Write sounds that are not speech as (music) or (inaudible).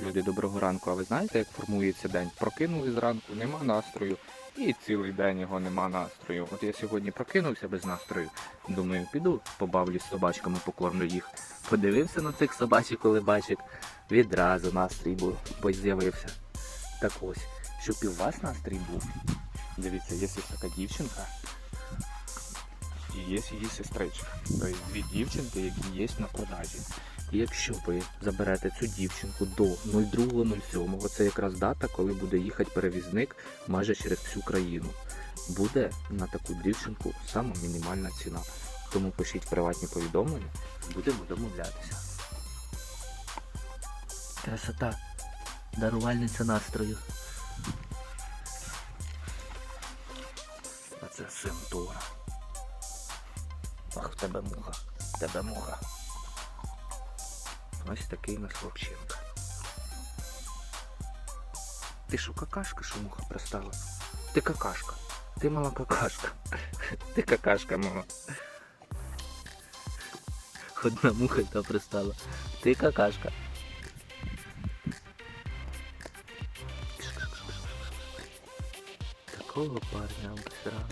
Люди, доброго ранку. А ви знаєте, як формується день? Прокинули зранку, нема настрою, і цілий день його нема настрою. От я сьогодні прокинувся без настрою. Думаю, піду побавлюсь з собачками, покормлю їх. Подивився на цих собачок, коли бачив, відразу настрій був, бо з'явився. Так ось, щоб і у вас настрій був. Дивіться, є така дівчинка. І є її сестричка. Тобто дві дівчинки, які є на продажі. І якщо ви заберете цю дівчинку до 02.07, це якраз дата, коли буде їхати перевізник майже через всю країну, буде на таку дівчинку сама мінімальна ціна. Тому пишіть приватні повідомлення, будемо домовлятися. Красота, дарувальниця настрою. А це син Тора. Ах, в тебе муха, в тебе муха. Ось такий у нас хлопчинка. Ти що, какашка, що муха пристала? Ти какашка. Ти мала какашка. (laughs) Ти какашка, мала. Одна муха та пристала. Ти какашка. Такого парня обсрала.